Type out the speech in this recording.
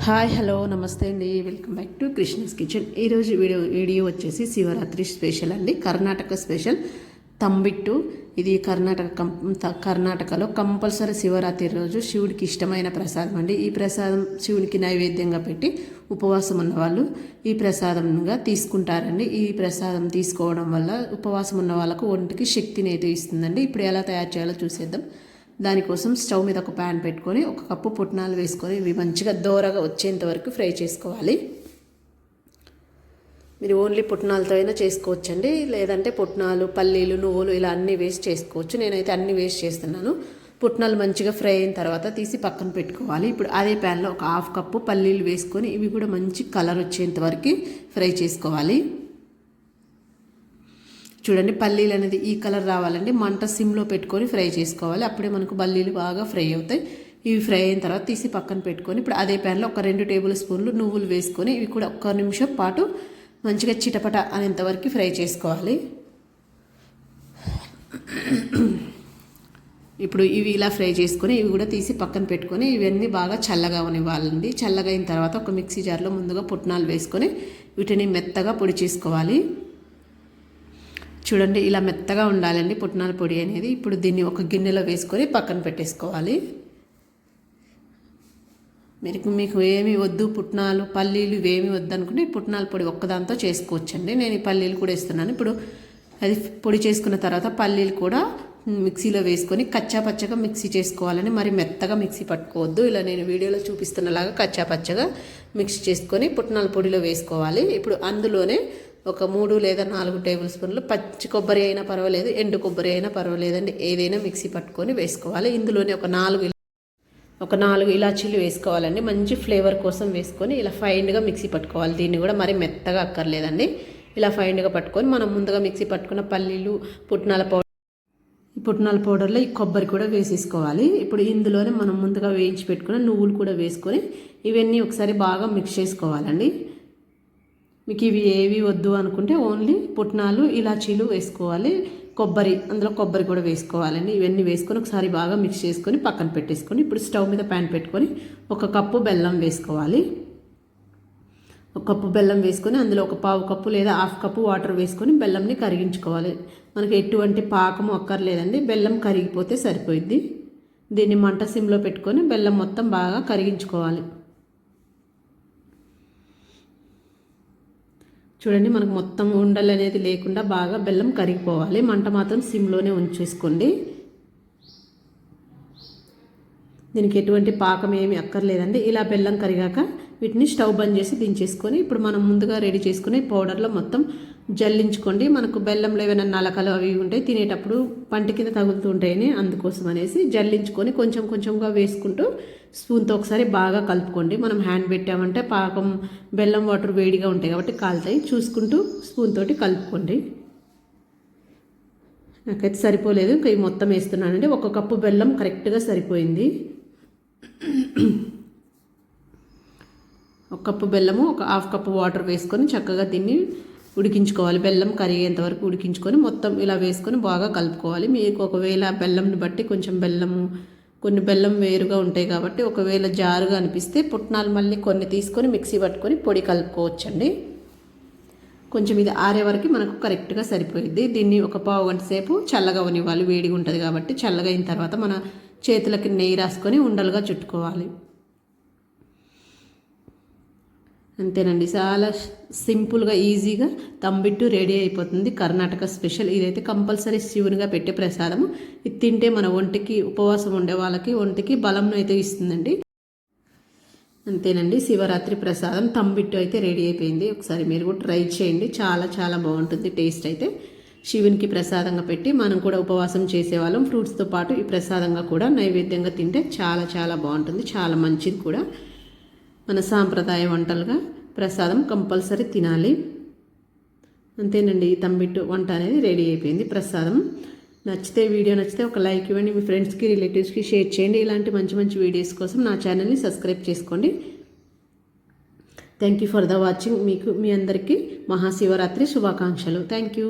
Hi hello నమస్తే అండి. Welcome back to Krishna's kitchen. ఈరోజు వీడియో వీడియో వచ్చేసి శివరాత్రి స్పెషల్ అండి. కర్ణాటక స్పెషల్ తంబిట్టు. ఇది కర్ణాటక కం త- కర్ణాటకలో కంపల్సరీ శివరాత్రి రోజు శివుడికి ఇష్టమైన ప్రసాదం అండి. ఈ ప్రసాదం శివునికి నైవేద్యంగా పెట్టి ఉపవాసం ఉన్న వాళ్ళు ఈ ప్రసాదంగా తీసుకుంటారండి. ఈ ప్రసాదం తీసుకోవడం వల్ల ఉపవాసం ఉన్న వాళ్ళకు ఒంటికి శక్తిని అయితే ఇస్తుందండి ఇప్పుడు ఎలా తయారు చేయాలో చూసేద్దాం. దానికోసం స్టవ్ మీద ఒక ప్యాన్ పెట్టుకొని ఒక కప్పు పుట్నాలు వేసుకొని ఇవి మంచిగా దోరగా వచ్చేంత వరకు ఫ్రై చేసుకోవాలి. మీరు ఓన్లీ పుట్నాలతో అయినా చేసుకోవచ్చండి. లేదంటే పుట్నాలు పల్లీలు నువ్వులు ఇలా అన్నీ వేస్ట్ చేసుకోవచ్చు. నేనైతే అన్నీ వేస్ట్ చేస్తున్నాను. పుట్నాలు మంచిగా ఫ్రై అయిన తర్వాత తీసి పక్కన పెట్టుకోవాలి. ఇప్పుడు అదే ప్యాన్లో ఒక హాఫ్ కప్పు పల్లీలు వేసుకొని ఇవి కూడా మంచి కలర్ వచ్చేంత వరకు ఫ్రై చేసుకోవాలి. చూడండి పల్లీలు అనేది ఈ కలర్ రావాలండి. మంట సిమ్లో పెట్టుకొని ఫ్రై చేసుకోవాలి. అప్పుడే మనకు పల్లీలు బాగా ఫ్రై అవుతాయి. ఇవి ఫ్రై అయిన తర్వాత తీసి పక్కన పెట్టుకొని ఇప్పుడు అదే ప్యాన్లో ఒక రెండు టేబుల్ స్పూన్లు నువ్వులు వేసుకొని ఇవి కూడా ఒక్క నిమిషం పాటు మంచిగా చిటపట అనేంతవరకు ఫ్రై చేసుకోవాలి. ఇప్పుడు ఇవి ఇలా ఫ్రై చేసుకొని ఇవి కూడా తీసి పక్కన పెట్టుకొని ఇవన్నీ బాగా చల్లగా ఉనివ్వాలండి. చల్లగా అయిన తర్వాత ఒక మిక్సీ జార్లో ముందుగా పుట్నాలు వేసుకొని వీటిని మెత్తగా పొడి చేసుకోవాలి. చూడండి ఇలా మెత్తగా ఉండాలండి పుట్నాల పొడి అనేది. ఇప్పుడు దీన్ని ఒక గిన్నెలో వేసుకొని పక్కన పెట్టేసుకోవాలి. మీకు మీకు ఏమి వద్దు పుట్నాలు పల్లీలు ఇవేమి వద్దు అనుకుంటే ఈ పుట్నాల పొడి ఒక్కదాంతో చేసుకోవచ్చండి. నేను ఈ పల్లీలు కూడా ఇస్తున్నాను ఇప్పుడు అది పొడి చేసుకున్న తర్వాత పల్లీలు కూడా మిక్సీలో వేసుకొని కచ్చా పచ్చగా మిక్సీ చేసుకోవాలని మరి మెత్తగా మిక్సీ పట్టుకోవద్దు. ఇలా నేను వీడియోలో చూపిస్తున్నలాగా కచ్చా పచ్చగా మిక్సీ చేసుకొని పుట్నాల పొడిలో వేసుకోవాలి. ఇప్పుడు అందులోనే ఒక మూడు లేదా నాలుగు టేబుల్ స్పూన్లు పచ్చి కొబ్బరి అయినా పర్వాలేదు ఎండు కొబ్బరి అయినా పర్వాలేదండి. ఏదైనా మిక్సీ పట్టుకొని వేసుకోవాలి. ఇందులోనే ఒక నాలుగు ఒక నాలుగు ఇలాచీలు వేసుకోవాలండి. మంచి ఫ్లేవర్ కోసం వేసుకొని ఇలా ఫైన్గా మిక్సీ పట్టుకోవాలి. దీన్ని కూడా మరి మెత్తగా అక్కర్లేదండి. ఇలా ఫైన్గా పట్టుకొని మనం ముందుగా మిక్సీ పట్టుకున్న పల్లీలు పుట్నాల పౌడర్ ఈ పుట్నాల పౌడర్లో ఈ కొబ్బరి కూడా వేసేసుకోవాలి. ఇప్పుడు ఇందులోనే మనం ముందుగా వేయించి పెట్టుకున్న నువ్వులు కూడా వేసుకొని ఇవన్నీ ఒకసారి బాగా మిక్స్ చేసుకోవాలండి. మీకు ఇవి ఏవి వద్దు అనుకుంటే ఓన్లీ పుట్నాలు ఇలాచీలు వేసుకోవాలి. కొబ్బరి అందులో కొబ్బరి కూడా వేసుకోవాలండి. ఇవన్నీ వేసుకొని ఒకసారి బాగా మిక్స్ చేసుకొని పక్కన పెట్టేసుకొని ఇప్పుడు స్టవ్ మీద ప్యాన్ పెట్టుకొని ఒక కప్పు బెల్లం వేసుకోవాలి. ఒక కప్పు బెల్లం వేసుకొని అందులో ఒక పావు కప్పు లేదా హాఫ్ కప్పు వాటర్ వేసుకొని బెల్లంని కరిగించుకోవాలి. మనకి ఎటువంటి పాకము అక్కర్లేదండి. బెల్లం కరిగిపోతే సరిపోయిద్ది. దీన్ని మంట సిమ్లో పెట్టుకొని బెల్లం మొత్తం బాగా కరిగించుకోవాలి. చూడండి మనకు మొత్తం ఉండలు అనేది లేకుండా బాగా బెల్లం కరిగిపోవాలి. మంట మాత్రం సిమ్లోనే ఉంచేసుకోండి. దీనికి ఎటువంటి పాకం ఏమి అక్కర్లేదండి. ఇలా బెల్లం కరిగాక వీటిని స్టవ్ బంద్ చేసి దించేసుకొని ఇప్పుడు మనం ముందుగా రెడీ చేసుకుని పౌడర్లో మొత్తం జల్లించుకోండి. మనకు బెల్లంలో ఏమైనా నలకలు అవి ఉంటాయి తినేటప్పుడు పంట కింద తగులుతూ ఉంటాయని అందుకోసం అనేసి జల్లించుకొని కొంచెం కొంచెంగా వేసుకుంటూ స్పూన్తో ఒకసారి బాగా కలుపుకోండి. మనం హ్యాండ్ పెట్టామంటే పాకం బెల్లం వాటర్ వేడిగా ఉంటాయి కాబట్టి కాలుతాయి. చూసుకుంటూ స్పూన్ తోటి కలుపుకోండి. నాకైతే సరిపోలేదు. ఇంకా ఈ మొత్తం వేస్తున్నానండి. ఒక కప్పు బెల్లం కరెక్ట్గా సరిపోయింది. ఒక కప్పు బెల్లము ఒక హాఫ్ కప్పు వాటర్ వేసుకొని చక్కగా దీన్ని ఉడికించుకోవాలి. బెల్లం కరిగేంత వరకు ఉడికించుకొని మొత్తం ఇలా వేసుకొని బాగా కలుపుకోవాలి. మీకు ఒకవేళ బెల్లంని బట్టి కొంచెం బెల్లము కొన్ని బెల్లం వేరుగా ఉంటాయి కాబట్టి ఒకవేళ జారుగా అనిపిస్తే పుట్నాలు మళ్ళీ కొన్ని తీసుకొని మిక్సీ పట్టుకొని పొడి కలుపుకోవచ్చండి. కొంచెం ఇది ఆరే వరకు మనకు కరెక్ట్గా సరిపోయింది దీన్ని ఒక పావు గంట సేపు చల్లగా ఉనివ్వాలి. వేడిగా ఉంటుంది కాబట్టి చల్లగా అయిన తర్వాత మన చేతులకి నెయ్యి రాసుకొని ఉండలుగా చుట్టుకోవాలి. అంతేనండి. చాలా సింపుల్గా ఈజీగా తంబిట్టు రెడీ అయిపోతుంది. కర్ణాటక స్పెషల్. ఇదైతే కంపల్సరీ శివునిగా పెట్టే ప్రసాదము. ఇది తింటే మన ఒంటికి ఉపవాసం ఉండే వాళ్ళకి ఒంటికి బలం అయితే ఇస్తుందండి. అంతేనండి. శివరాత్రి ప్రసాదం తంబిట్టు అయితే రెడీ అయిపోయింది. ఒకసారి మీరు కూడా ట్రై చేయండి. చాలా చాలా బాగుంటుంది టేస్ట్ అయితే. శివునికి ప్రసాదంగా పెట్టి మనం కూడా ఉపవాసం చేసేవాళ్ళం. ఫ్రూట్స్తో పాటు ఈ ప్రసాదంగా కూడా నైవేద్యంగా తింటే చాలా చాలా బాగుంటుంది. చాలా మంచిది కూడా. మన సాంప్రదాయ వంటలుగా ప్రసాదం కంపల్సరీ తినాలి. అంతేనండి ఈ తంబిట్టు వంట అనేది రెడీ అయిపోయింది. ప్రసాదం నచ్చితే వీడియో నచ్చితే ఒక లైక్ ఇవ్వండి. మీ ఫ్రెండ్స్కి రిలేటివ్స్కి షేర్ చేయండి. ఇలాంటి మంచి మంచి వీడియోస్ కోసం నా ఛానల్ని సబ్స్క్రైబ్ చేసుకోండి. Thank you for the watching. మీకు మీ అందరికీ మహాశివరాత్రి శుభాకాంక్షలు. Thank you